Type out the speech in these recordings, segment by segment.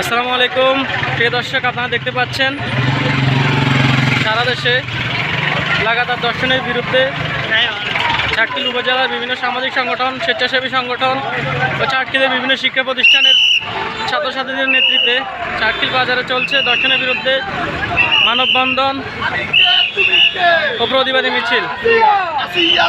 আসসালামু আলাইকুম। প্রিয় দর্শক, আপনারা দেখতে পাচ্ছেন, সারা দেশে লাগাতার দর্শনের বিরুদ্ধে চাটকিল উপজেলার বিভিন্ন সামাজিক সংগঠন, স্বেচ্ছাসেবী সংগঠন ও চাটকিলের বিভিন্ন শিক্ষা প্রতিষ্ঠানের ছাত্রছাত্রীদের নেতৃত্বে চাটকিল বাজারে চলছে দর্শনের বিরুদ্ধে মানববন্ধন ও প্রতিবাদী মিছিল। আসিয়া।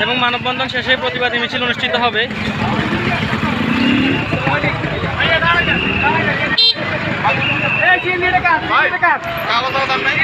এবং মানববন্ধন শেষে প্রতিবাদী মিছিল অনুষ্ঠিত হবে। কাগজ দাম নাই।